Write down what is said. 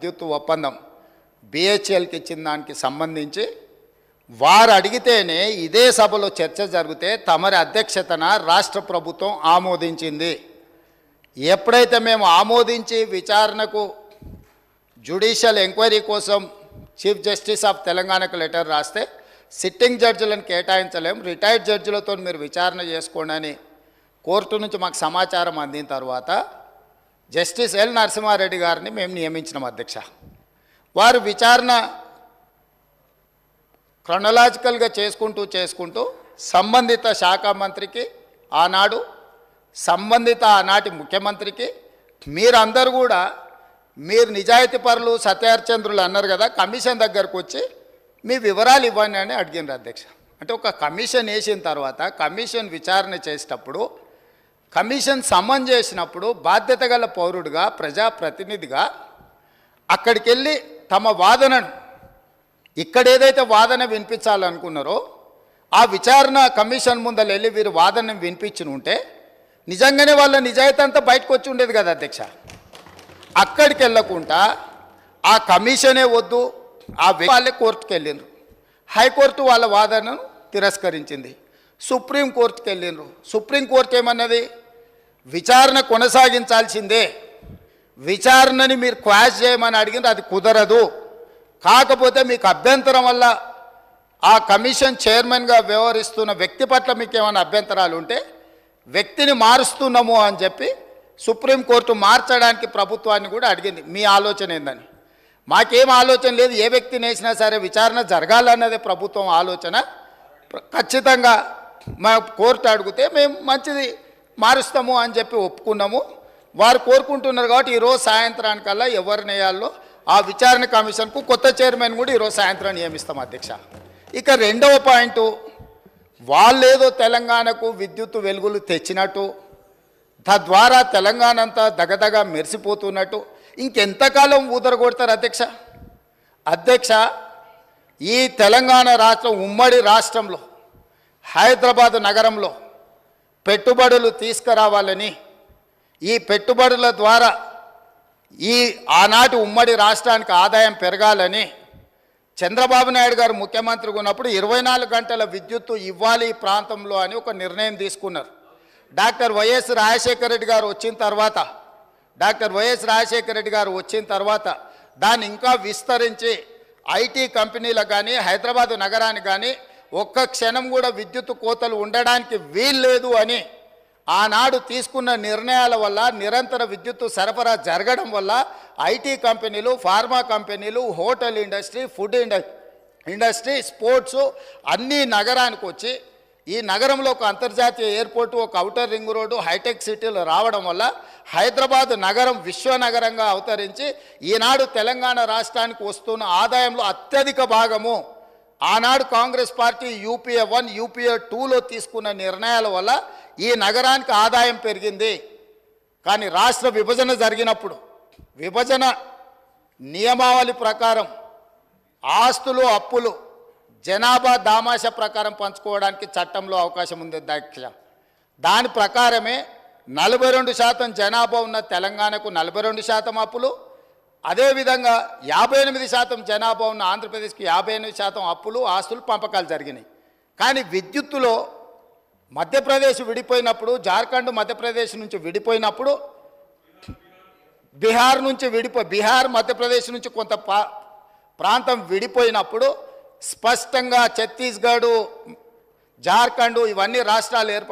విద్యుత్ ఒప్పందం బిహెచ్ఎల్కి ఇచ్చిన దానికి సంబంధించి వారు అడిగితేనే ఇదే సభలో చర్చ జరిగితే తమరి అధ్యక్షతన రాష్ట్ర ప్రభుత్వం ఆమోదించింది. ఎప్పుడైతే మేము ఆమోదించి విచారణకు జ్యుడిషియల్ ఎంక్వైరీ కోసం చీఫ్ జస్టిస్ ఆఫ్ తెలంగాణకు లెటర్ రాస్తే సిట్టింగ్ జడ్జిలను కేటాయించలేం రిటైర్డ్ జడ్జిలతో మీరు విచారణ చేసుకోండి అని కోర్టు నుంచి మాకు సమాచారం అందిన తర్వాత జస్టిస్ ఎల్ నరసింహారెడ్డి గారిని మేము నియమించినాం అధ్యక్ష. వారు విచారణ క్రొనలాజికల్గా చేసుకుంటూ చేసుకుంటూ సంబంధిత శాఖ మంత్రికి ఆనాడు సంబంధిత ఆనాటి ముఖ్యమంత్రికి మీరందరూ కూడా మీరు నిజాయితీ పరులు సత్యహరిచంద్రులు అన్నారు కదా కమిషన్ దగ్గరకు వచ్చి మీ వివరాలు ఇవ్వండి అని అడిగినారు అధ్యక్ష. అంటే ఒక కమిషన్ వేసిన తర్వాత కమిషన్ విచారణ చేసేటప్పుడు కమిషన్ సమన్ చేసినప్పుడు బాధ్యత గల పౌరుడిగా ప్రజాప్రతినిధిగా అక్కడికి వెళ్ళి తమ వాదనను ఇక్కడ ఏదైతే వాదన వినిపించాలనుకున్నారో ఆ విచారణ కమిషన్ ముందర వెళ్ళి వీరు వాదన వినిపించిన ఉంటే నిజంగానే వాళ్ళ నిజాయితీ అంతా బయటకు వచ్చి ఉండేది కదా అధ్యక్ష. అక్కడికి వెళ్ళకుండా ఆ కమిషనే వద్దు ఆ వాళ్ళే కోర్టుకు వెళ్ళిండ్రు హైకోర్టు వాళ్ళ వాదనను తిరస్కరించింది. సుప్రీంకోర్టుకు వెళ్ళిండ్రు సుప్రీంకోర్టు ఏమన్నది? విచారణ కొనసాగించాల్సిందే. విచారణని మీరు క్వాష్ చేయమని అడిగింది అది కుదరదు. కాకపోతే మీకు అభ్యంతరం వల్ల ఆ కమిషన్ చైర్మన్గా వ్యవహరిస్తున్న వ్యక్తి పట్ల మీకు ఏమైనా అభ్యంతరాలు ఉంటే వ్యక్తిని మారుస్తున్నాము అని చెప్పి సుప్రీంకోర్టు మార్చడానికి ప్రభుత్వాన్ని కూడా అడిగింది. మీ ఆలోచన ఏందని? మాకేం ఆలోచన లేదు. ఏ వ్యక్తిని వేసినా సరే విచారణ జరగాలన్నదే ప్రభుత్వం ఆలోచన. ఖచ్చితంగా మా కోర్టు అడిగితే మేము మంచిది మారుస్తాము అని చెప్పి ఒప్పుకున్నాము. వారు కోరుకుంటున్నారు కాబట్టి ఈరోజు సాయంత్రానికల్లా ఎవరిని వేయాలో ఆ విచారణ కమిషన్కు కొత్త చైర్మన్ కూడా ఈరోజు సాయంత్రం నియమిస్తాం అధ్యక్ష. ఇక రెండవ పాయింట్ వాళ్ళేదో తెలంగాణకు విద్యుత్ వెలుగులు తెచ్చినట్టు తద్వారా తెలంగాణ అంతా దగదగ మెరిసిపోతున్నట్టు ఇంకెంతకాలం ఊదరగొడతారు అధ్యక్ష? అధ్యక్ష ఈ తెలంగాణ రాష్ట్రం ఉమ్మడి రాష్ట్రంలో హైదరాబాద్ నగరంలో పెట్టుబడులు తీసుకురావాలని ఈ పెట్టుబడుల ద్వారా ఈ ఆనాటి ఉమ్మడి రాష్ట్రానికి ఆదాయం పెరగాలని చంద్రబాబు నాయుడు గారు ముఖ్యమంత్రిగా ఉన్నప్పుడు ఇరవై నాలుగు గంటల విద్యుత్తు ఇవ్వాలి ఈ ప్రాంతంలో అని ఒక నిర్ణయం తీసుకున్నారు. డాక్టర్ వైఎస్ రాజశేఖర రెడ్డి గారు వచ్చిన తర్వాత డాక్టర్ వైఎస్ రాజశేఖర రెడ్డి గారు వచ్చిన తర్వాత దాన్ని ఇంకా విస్తరించి ఐటీ కంపెనీలకు కానీ హైదరాబాదు నగరానికి కానీ ఒక్క క్షణం కూడా విద్యుత్ కోతలు ఉండడానికి వీల్లేదు అని ఆనాడు తీసుకున్న నిర్ణయాల వల్ల నిరంతర విద్యుత్ సరఫరా జరగడం వల్ల ఐటీ కంపెనీలు ఫార్మా కంపెనీలు hotel industry food industry sports అన్నీ నగరానికి వచ్చి ఈ నగరంలో ఒక అంతర్జాతీయ ఎయిర్పోర్టు ఒక అవుటర్ రింగ్ రోడ్డు హైటెక్ సిటీలు రావడం వల్ల హైదరాబాద్ నగరం విశ్వనగరంగా అవతరించి ఈనాడు తెలంగాణ రాష్ట్రానికి వస్తున్న ఆదాయంలో అత్యధిక భాగము ఆనాడు Congress party UPA one UPA టూలో తీసుకున్న నిర్ణయాల వల్ల ఈ నగరానికి ఆదాయం పెరిగింది. కానీ రాష్ట్ర విభజన జరిగినప్పుడు విభజన నియమావళి ప్రకారం ఆస్తులు అప్పులు జనాభా దామాష ప్రకారం పంచుకోవడానికి చట్టంలో అవకాశం ఉంది దాఖ్య దాని ప్రకారమే నలభై రెండు శాతం జనాభా ఉన్న తెలంగాణకు నలభై రెండు శాతం అప్పులు అదేవిధంగా యాభై ఎనిమిది శాతం జనాభా ఉన్న ఆంధ్రప్రదేశ్కి యాభై ఎనిమిది శాతం అప్పులు ఆస్తులు పంపకాలు జరిగినాయి. కానీ విద్యుత్తులో మధ్యప్రదేశ్ విడిపోయినప్పుడు జార్ఖండ్ మధ్యప్రదేశ్ నుంచి విడిపోయినప్పుడు బీహార్ నుంచి విడిపో బీహార్ మధ్యప్రదేశ్ నుంచి కొంత ప్రాంతం విడిపోయినప్పుడు స్పష్టంగా ఛత్తీస్గఢ్ జార్ఖండ్ ఇవన్నీ రాష్ట్రాలు ఏర్పడి